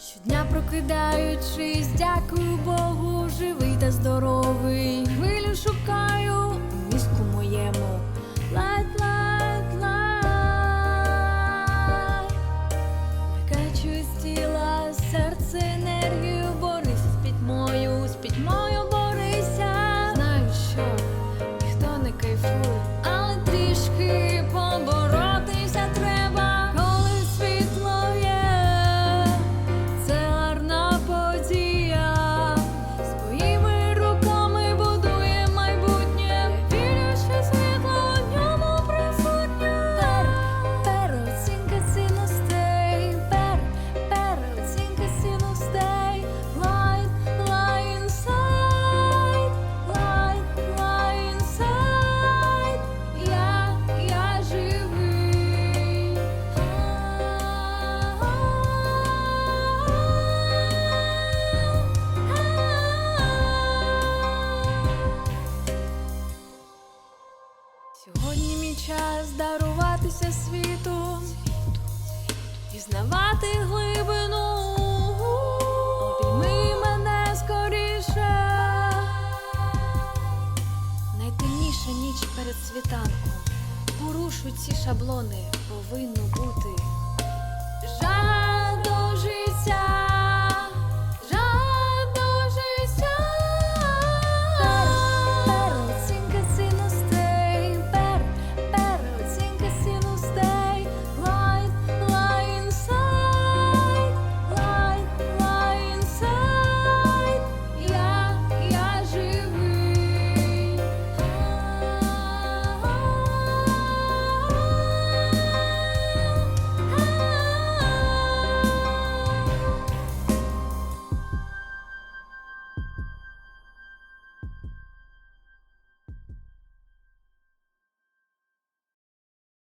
Щодня прокидаючись, дякую Богу, живий та здоровий. Сьогодні мій час даруватися світу, пізнавати глибину, Обійми мене скоріше, найтемніша ніч перед світанком, порушу ці шаблони повинно бути. Жаль.